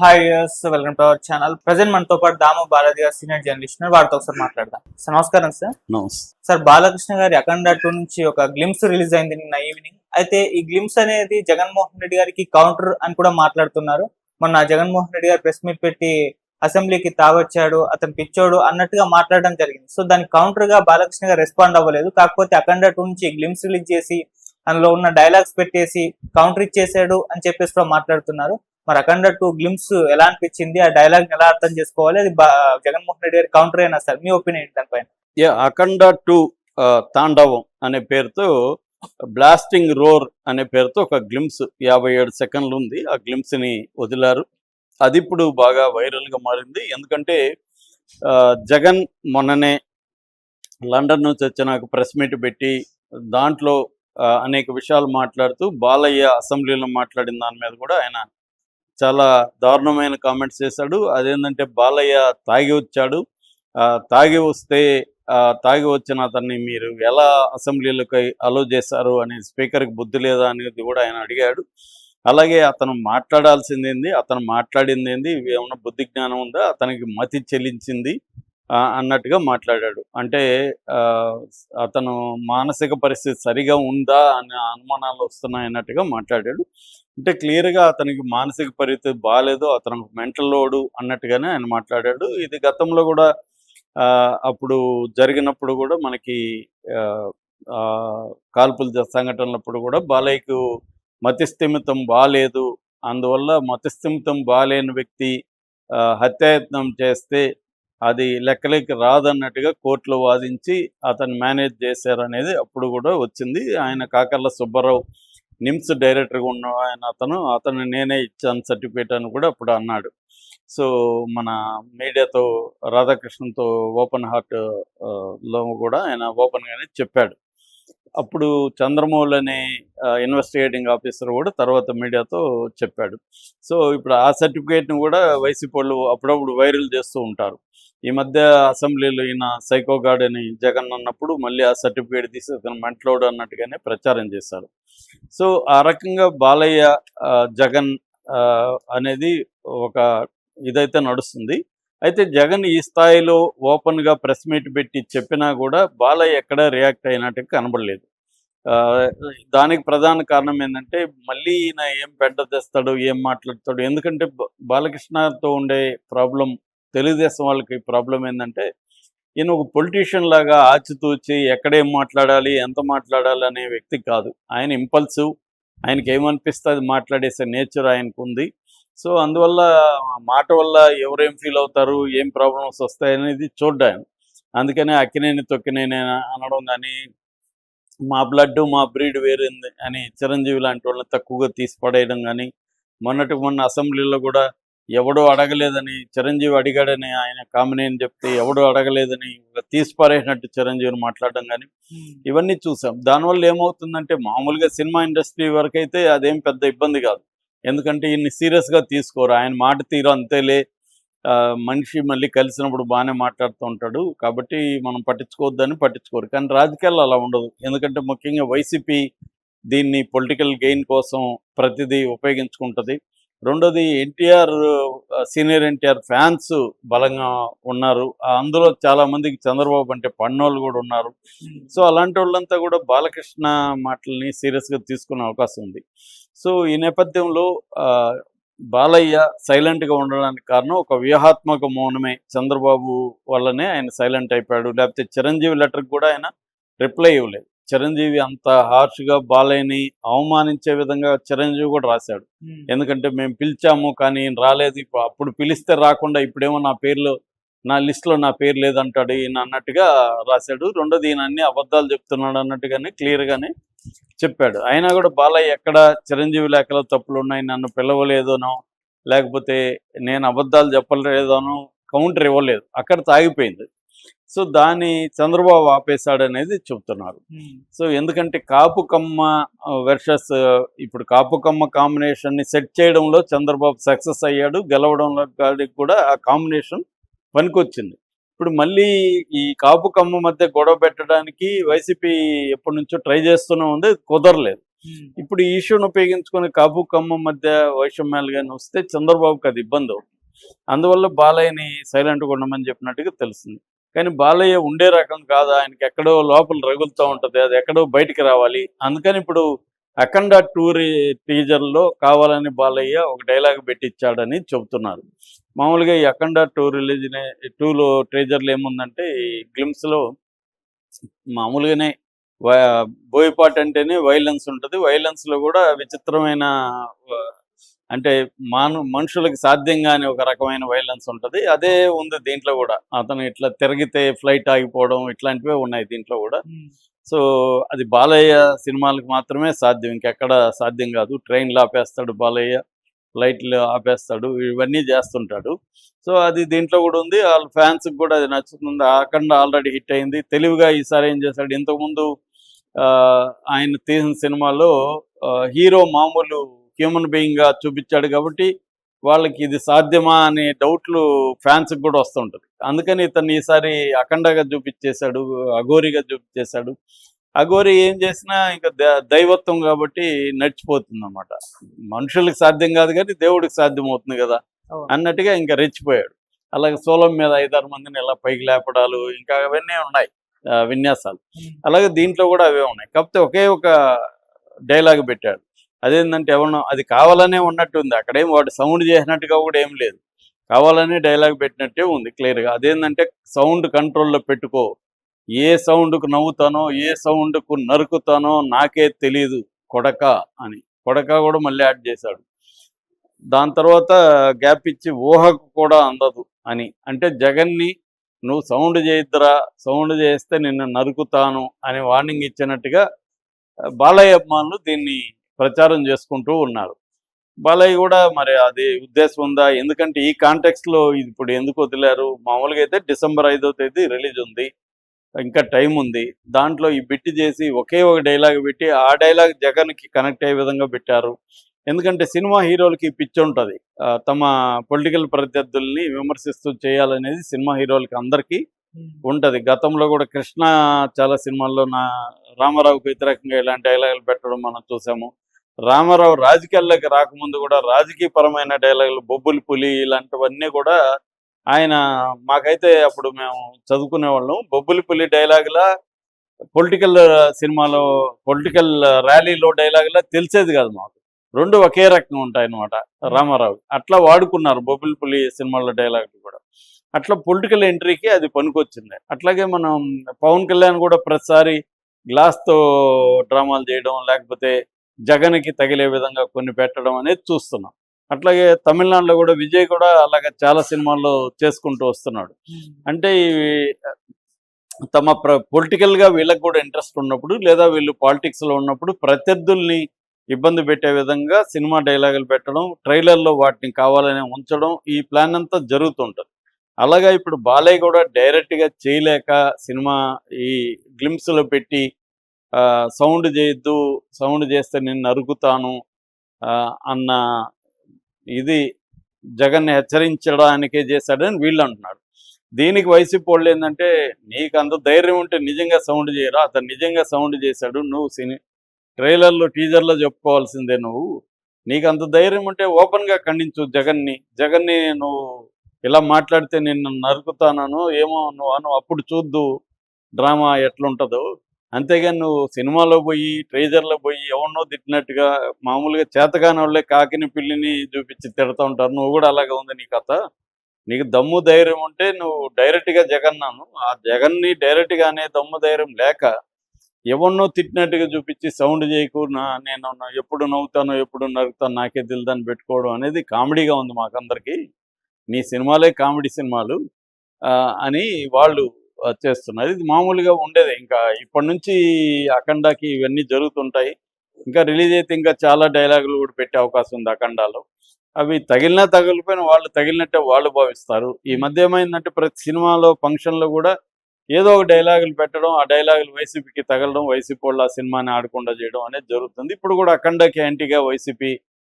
Hi welcome to our channel present మనతో పాటు దాము బాలాజీ గారు సీనియర్ జర్నలిస్ట్. వారితో ఒకసారి మాట్లాడదాం. సార్ నమస్కారం సార్ సార్ బాలకృష్ణ గారి అఖండ టూ నుంచి ఒక గ్లిమ్స్ రిలీజ్ అయింది నిన్న ఈవినింగ్ అయితే ఈ గ్లిమ్స్ అనేది జగన్మోహన్ రెడ్డి గారికి కౌంటర్ అని కూడా మాట్లాడుతున్నారు. మొన్న జగన్మోహన్ రెడ్డి గారు ప్రెస్ మీట్ పెట్టి అసెంబ్లీకి తాగొచ్చాడు అతను పిచ్చోడు అన్నట్టుగా మాట్లాడడం జరిగింది. సో దానికి కౌంటర్గా బాలకృష్ణ గారు రెస్పాండ్ అవ్వలేదు. కాకపోతే అఖండ టూ నుంచి గ్లిమ్స్ రిలీజ్ చేసి అందులో ఉన్న డైలాగ్స్ పెట్టేసి కౌంటర్ ఇచ్చేసాడు అని చెప్పేసి కూడా మాట్లాడుతున్నారు. మరి అఖండ టూ గ్లిమ్స్ ఎలా అనిపించింది? ఆ డైలాగ్ ఎలా అర్థం చేసుకోవాలి? అది బా- జగన్మోహన్ రెడ్డి గారి కౌంటర్ అయినా సార్. మీ ఒపీనియన్ దానిపైన? అఖండ టూ తాండవం అనే పేరుతో బ్లాస్టింగ్ రోర్ అనే పేరుతో ఒక గ్లిమ్స్ యాభై ఏడు సెకండ్లు ఉంది. ఆ గ్లిమ్స్ని వదిలారు. అది ఇప్పుడు బాగా వైరల్గా మారింది. ఎందుకంటే ఆ, జగన్ మొన్ననే లండన్ నుంచి వచ్చినాక ప్రెస్ మీట్ పెట్టి దాంట్లో అనేక విషయాలు మాట్లాడుతూ బాలయ్య అసెంబ్లీలో మాట్లాడిన దాని మీద కూడా ఆయన చాలా దారుణమైన కామెంట్స్ చేశాడు. అదేంటంటే బాలయ్య తాగి వచ్చాడు. ఆ, తాగి వస్తే తాగి వచ్చిన అతన్ని మీరు ఎలా అసెంబ్లీలోకి అలో చేశారు? అని స్పీకర్కి బుద్ధి లేదా అనేది కూడా ఆయన అడిగాడు. అలాగే అతను మాట్లాడాల్సింది ఏంది అతను మాట్లాడింది ఏంది ఏమన్నా బుద్ధి జ్ఞానం ఉందా? అతనికి మతి చెల్లించింది? అన్నట్టుగా మాట్లాడాడు. అంటే ఆ, అతను మానసిక పరిస్థితి సరిగా ఉందా అనే అనుమానాలు వస్తున్నాయి అన్నట్టుగా మాట్లాడాడు. అంటే క్లియర్గా అతనికి మానసిక పరిస్థితి బాగాలేదు అతను మెంటల్ లోడు అన్నట్టుగానే ఆయన మాట్లాడాడు. ఇది గతంలో కూడా ఆ, అప్పుడు జరిగినప్పుడు కూడా మనకి ఆ, ఆ, కాల్పుల సంఘటనలప్పుడు కూడా బాలయ్యకు మతిస్థిమితం బాగాలేదు. అందువల్ల మతిస్థిమితం బాగాలేని వ్యక్తి ఆ, హత్యాయత్నం చేస్తే అది లెక్కలకి రాదన్నట్టుగా కోర్టులో వాదించి అతను మేనేజ్ చేశారనేది అప్పుడు కూడా వచ్చింది. ఆయన కాకర్ల సుబ్బారావు నిమ్స్ డైరెక్టర్గా ఉన్న ఆయన అతను అతను నేనే ఇచ్చాను సర్టిఫికేట్ అని కూడా అప్పుడు అన్నాడు. సో మన మీడియాతో రాధాకృష్ణన్తో ఓపెన్ హార్ట్లో కూడా ఆయన ఓపెన్గానే చెప్పాడు. అప్పుడు చంద్రమౌళి అనే ఇన్వెస్టిగేటింగ్ ఆఫీసర్ కూడా తర్వాత మీడియాతో చెప్పాడు. సో ఇప్పుడు ఆ సర్టిఫికేట్ని కూడా వైసీపీ వాళ్ళు అప్పుడప్పుడు వైరల్ చేస్తూ ఉంటారు. ఈ మధ్య అసెంబ్లీలో ఈయన సైకో గార్డ్ అని జగన్ అన్నప్పుడు మళ్ళీ ఆ సర్టిఫికేట్ తీసి అతను మెంటలోడు అన్నట్టుగానే ప్రచారం చేశారు. సో ఆ రకంగా బాలయ్య జగన్ అనేది ఒక ఇదైతే నడుస్తుంది. అయితే జగన్ ఈ స్థాయిలో ఓపెన్గా ప్రెస్ మీట్ పెట్టి చెప్పినా కూడా బాలయ్య ఎక్కడ రియాక్ట్ అయినట్టు కనబడలేదు. ఆ, దానికి ప్రధాన కారణం ఏంటంటే మళ్ళీ ఈయన ఏం పెద్ద తెస్తాడు ఏం మాట్లాడతాడు ఎందుకంటే బాలకృష్ణతో ఉండే ప్రాబ్లం తెలుగుదేశం వాళ్ళకి ప్రాబ్లం ఏంటంటే ఈయన ఒక పొలిటీషియన్ లాగా ఆచితూచి ఎక్కడేం మాట్లాడాలి ఎంత మాట్లాడాలి అనే వ్యక్తి కాదు. ఆయన ఇంపల్సివ్ ఆయనకి ఏమనిపిస్తే అది మాట్లాడేసే నేచర్ ఆయనకు ఉంది సో అందువల్ల మాట వల్ల ఎవరేం ఫీల్ అవుతారు ఏం ప్రాబ్లమ్స్ వస్తాయనేది చూడ్డా ఆయన అందుకనే అక్కినేని తొక్కినేని అనడం కానీ మా బ్లడ్ మా బ్రీడ్ వేరింది అని చిరంజీవి లాంటి వాళ్ళని తక్కువగా తీసి పడేయడం కానీ మొన్నటి మొన్న అసెంబ్లీలో కూడా ఎవడో అడగలేదని చిరంజీవి అడిగాడని ఆయన కామినేని చెప్తే ఎవడో అడగలేదని తీసి పారేసినట్టు చిరంజీవిని మాట్లాడడం కానీ ఇవన్నీ చూసాం. దానివల్ల ఏమవుతుందంటే మామూలుగా సినిమా ఇండస్ట్రీ వరకు అయితే అదేం పెద్ద ఇబ్బంది కాదు. ఎందుకంటే ఈయన్ని సీరియస్గా తీసుకోరు. ఆయన మాట తీరు అంతేలే. ఆ, మనిషి మళ్ళీ కలిసినప్పుడు బాగానే మాట్లాడుతూ ఉంటాడు. కాబట్టి మనం పట్టించుకోవద్దని పట్టించుకోరు. కానీ రాజకీయాల్లో అలా ఉండదు. ఎందుకంటే ముఖ్యంగా వైసీపీ దీన్ని పొలిటికల్ గెయిన్ కోసం ప్రతిదీ ఉపయోగించుకుంటుంది. రెండోది ఎన్టీఆర్ సీనియర్ ఎన్టీఆర్ ఫ్యాన్స్ బలంగా ఉన్నారు. అందులో చాలా మందికి చంద్రబాబు అంటే పన్నోళ్ళు కూడా ఉన్నారు. సో అలాంటి వాళ్ళంతా కూడా బాలకృష్ణ మాటల్ని సీరియస్గా తీసుకునే అవకాశం ఉంది. సో ఈ నేపథ్యంలో ఆ, బాలయ్య సైలెంట్గా ఉండడానికి కారణం ఒక వ్యూహాత్మక మౌనమే చంద్రబాబు వల్లనే ఆయన సైలెంట్ అయిపోయాడు. లేకపోతే చిరంజీవి లెటర్కి కూడా ఆయన రిప్లై ఇవ్వలేదు. చిరంజీవి అంత హార్ష్గా బాలయ్యని అవమానించే విధంగా చిరంజీవి కూడా రాశాడు. ఎందుకంటే మేము పిలిచాము కానీ ఈయన రాలేదు. ఇప్పుడు అప్పుడు పిలిస్తే రాకుండా ఇప్పుడేమో నా పేర్లో నా లిస్ట్లో నా పేరు లేదంటాడు ఈయన అన్నట్టుగా రాశాడు. రెండోది ఈయన అన్ని అబద్ధాలు చెప్తున్నాడు అన్నట్టుగానే క్లియర్గానే చెప్పాడు. అయినా కూడా బాలయ్య ఎక్కడ చిరంజీవి లేఖలో తప్పులు ఉన్నాయి నన్ను పిలవలేదనో లేకపోతే నేను అబద్ధాలు చెప్పలేదనో కౌంటర్ ఇవ్వలేదు. అక్కడ తాగిపోయింది. సో దాన్ని చంద్రబాబు ఆపేశాడు అనేది చెప్తున్నారు సో ఎందుకంటే కాపు కమ్మ వెర్సెస్ ఇప్పుడు కాపు కమ్మ కాంబినేషన్ని సెట్ చేయడంలో చంద్రబాబు సక్సెస్ అయ్యాడు. గెలవడంలో కూడా ఆ కాంబినేషన్ పనికొచ్చింది. ఇప్పుడు మళ్ళీ ఈ కాపు కమ్మ మధ్య గొడవ పెట్టడానికి వైసీపీ ఎప్పటి నుంచో ట్రై చేస్తూనే ఉంది కుదరలేదు. ఇప్పుడు ఈ ఇష్యూను ఉపయోగించుకొని కాపు కమ్మ మధ్య వైషమ్యాలు కానీ వస్తే చంద్రబాబుకి అది ఇబ్బంది అవుతుంది. అందువల్ల బాలయ్యని సైలెంట్గా ఉండమని చెప్పినట్టుగా తెలిసింది కానీ బాలయ్య ఉండే రకం కాదు. ఆయనకి ఎక్కడో లోపల రగులుతూ ఉంటుంది. అది ఎక్కడో బయటికి రావాలి. అందుకని ఇప్పుడు అఖండ టూర్ టీజర్లో కావాలని బాలయ్య ఒక డైలాగ్ పెట్టించాడని చెబుతున్నారు. మామూలుగా ఈ అఖండ టూ రిలీజ్ టూలో ట్రేజర్లు ఏముందంటే ఈ గ్లిమ్స్లో మామూలుగానే వా- బోయపాట్ అంటేనే వైలెన్స్ ఉంటుంది. వైలెన్స్లో కూడా విచిత్రమైన అంటే మాను మనుషులకు సాధ్యం కాని ఒక రకమైన వైలెన్స్ ఉంటుంది. అదే ఉంది దీంట్లో కూడా. అతను ఇట్లా తిరిగితే ఫ్లైట్ ఆగిపోవడం ఇట్లాంటివే ఉన్నాయి దీంట్లో కూడా. సో అది బాలయ్య సినిమాలకు మాత్రమే సాధ్యం. ఇంకెక్కడ సాధ్యం కాదు. ట్రైన్లు ఆపేస్తాడు బాలయ్య ఫ్లైట్లు ఆపేస్తాడు ఇవన్నీ చేస్తుంటాడు. సో అది దీంట్లో కూడా ఉంది. వాళ్ళ ఫ్యాన్స్కి కూడా అది నచ్చుతుంది. అఖండ ఆల్రెడీ హిట్ అయింది. తెలివిగా ఈసారి ఏం చేశాడు? ఇంతకుముందు ఆయన తీసిన సినిమాలో హీరో మామూలు హ్యూమన్ బీయింగ్గా చూపించాడు కాబట్టి వాళ్ళకి ఇది సాధ్యమా అనే డౌట్లు ఫ్యాన్స్కి కూడా వస్తుంటుంది. అందుకని ఇతన్ని ఈసారి అఖండగా చూపించేశాడు అఘోరిగా చూపించేశాడు. అఘోరి ఏం చేసినా ఇంకా దైవత్వం కాబట్టి నడిచిపోతుంది అనమాట మనుషులకు సాధ్యం కాదు కానీ దేవుడికి సాధ్యం అవుతుంది కదా. అన్నట్టుగా ఇంకా రెచ్చిపోయాడు. అలాగే సోలం మీద ఐదారు మందిని ఇలా పైకి లేపడాలు ఇంకా అవన్నీ ఉన్నాయి విన్యాసాలు. అలాగే దీంట్లో కూడా అవే ఉన్నాయి. కాకపోతే ఒకే ఒక డైలాగ్ పెట్టాడు. అదేంటంటే ఎవరినో అది కావాలనే ఉన్నట్టు ఉంది అక్కడేం వాడు సౌండ్ చేసినట్టుగా కూడా ఏం లేదు. కావాలనే డైలాగ్ పెట్టినట్టే ఉంది క్లియర్గా. అదేంటంటే సౌండ్ కంట్రోల్లో పెట్టుకో. ఏ సౌండ్కు నవ్వుతానో ఏ సౌండ్కు నరుకుతానో నాకే తెలియదు కొడక అని. కొడక కూడా మళ్ళీ యాడ్ చేశాడు. దాని తర్వాత గ్యాప్ ఇచ్చి ఊహకు కూడా అందదు అని. అంటే జగన్ని నువ్వు సౌండ్ చేయొద్దురా సౌండ్ చేస్తే నిన్ను నరుకుతాను అని వార్నింగ్ ఇచ్చినట్టుగా బాలయ్య అభిమానులు దీన్ని ప్రచారం చేసుకుంటూ ఉన్నారు. బాలయ్య కూడా మరి అది ఉద్దేశం ఉందా? ఎందుకంటే ఈ కాంటెక్స్ట్లో ఇది ఇప్పుడు ఎందుకు వదిలారు? మామూలుగా అయితే డిసెంబర్ ఐదో తేదీ రిలీజ్ ఉంది. ఇంకా టైం ఉంది. దాంట్లో ఈ బిట్టి చేసి ఒకే ఒక డైలాగ్ పెట్టి ఆ డైలాగ్ జగన్కి కనెక్ట్ అయ్యే విధంగా పెట్టారు. ఎందుకంటే సినిమా హీరోలకి పిచ్చి ఉంటుంది. తమ పొలిటికల్ ప్రత్యర్థుల్ని విమర్శిస్తూ చేయాలనేది సినిమా హీరోలకి అందరికీ ఉంటది. గతంలో కూడా కృష్ణ చాలా సినిమాల్లో నా రామారావుకి వ్యతిరేకంగా ఇలాంటి డైలాగులు పెట్టడం మనం చూసాము. రామారావు రాజకీయాల్లోకి రాకముందు కూడా రాజకీయ పరమైన డైలాగులు బొబ్బులు పులి ఇలాంటివన్నీ కూడా ఆయన మాకైతే అప్పుడు మేము చదువుకునే వాళ్ళం బొబ్బులి పులి డైలాగులా పొలిటికల్ సినిమాలో పొలిటికల్ ర్యాలీలో డైలాగులా తెలిసేది కాదు మాకు. రెండు ఒకే రకంగా ఉంటాయి అన్నమాట రామారావు. అట్లా వాడుకున్నారు బొబ్బిలి పులి సినిమాలో డైలాగులు కూడా. అట్లా పొలిటికల్ ఎంట్రీకి అది పనికొచ్చింది. అట్లాగే మనం పవన్ కళ్యాణ్ కూడా ప్రతిసారి గ్లాస్తో డ్రామాలు చేయడం లేకపోతే జగన్కి తగిలే విధంగా కొన్ని పెట్టడం అనేది చూస్తున్నాం. అట్లాగే తమిళనాడులో కూడా విజయ్ కూడా అలాగే చాలా సినిమాల్లో చేసుకుంటూ వస్తున్నాడు. అంటే ఇవి తమ ప్ర పొలిటికల్గా వీళ్ళకి కూడా ఇంట్రెస్ట్ ఉన్నప్పుడు లేదా వీళ్ళు పాలిటిక్స్లో ఉన్నప్పుడు ప్రత్యర్థుల్ని ఇబ్బంది పెట్టే విధంగా సినిమా డైలాగులు పెట్టడం ట్రైలర్లో వాటిని కావాలని ఉంచడం ఈ ప్లాన్ అంతా జరుగుతుంటుంది. అలాగా ఇప్పుడు బాలయ్య కూడా డైరెక్ట్గా చేయలేక సినిమా ఈ గ్లిమ్స్లో పెట్టి సౌండ్ చేయొద్దు సౌండ్ చేస్తే నేను నరుకుతాను ఆ, అన్న ఇది జగన్ని హెచ్చరించడానికే చేశాడని వీళ్ళు అంటున్నాడు దీనికి వైసీపీ వాళ్ళు ఏంటంటే నీకు అంత ధైర్యం ఉంటే నిజంగా సౌండ్ చేయరా? అతను నిజంగా సౌండ్ చేశాడు నువ్వు సినీ ట్రైలర్లో టీజర్లో చెప్పుకోవాల్సిందే నువ్వు. నీకు అంత ధైర్యం ఉంటే ఓపెన్గా ఖండించు జగన్ని. జగన్ని నువ్వు ఇలా మాట్లాడితే నిన్ను నరుకుతానను ఏమో నువ్వు అను అప్పుడు చూద్దు డ్రామా ఎట్లుంటుందో. అంతేగాని నువ్వు సినిమాలో పోయి ట్రేజర్లో పోయి ఎవరినో తిట్టినట్టుగా మామూలుగా చేతకాని వాళ్ళే కాకిని పిల్లిని చూపించి తిడతా ఉంటారు. నువ్వు కూడా అలాగే ఉంది నీ కథ. నీకు దమ్ము ధైర్యం ఉంటే నువ్వు డైరెక్ట్గా జగన్నాను. ఆ జగన్ని డైరెక్ట్గా అనే దమ్ము ధైర్యం లేక ఎవరినో తిట్టినట్టుగా చూపించి సౌండ్ చేయకు నా నేను ఎప్పుడు నవ్వుతాను ఎప్పుడు నరుకుతాను నాకే తెలిదని పెట్టుకోవడం అనేది కామెడీగా ఉంది మాకందరికీ. నీ సినిమాలే కామెడీ సినిమాలు. ఆ, అని వాళ్ళు చేస్తున్నారు ఇది మామూలుగా ఉండేది. ఇంకా ఇప్పటి నుంచి అఖండాకి ఇవన్నీ జరుగుతుంటాయి. ఇంకా రిలీజ్ అయితే ఇంకా చాలా డైలాగులు కూడా పెట్టే అవకాశం ఉంది అఖండాలో. అవి తగిలినా తగిలిపోయిన వాళ్ళు తగిలినట్టే వాళ్ళు భావిస్తారు. ఈ మధ్య ఏమైందంటే ప్రతి సినిమాలో ఫంక్షన్లో కూడా ఏదో ఒక డైలాగులు పెట్టడం ఆ డైలాగులు వైసీపీకి తగలడం వైసీపీ వాళ్ళు ఆ సినిమాని ఆడకుండా చేయడం అనేది జరుగుతుంది. ఇప్పుడు కూడా అఖండకి యాంటీగా వైసీపీ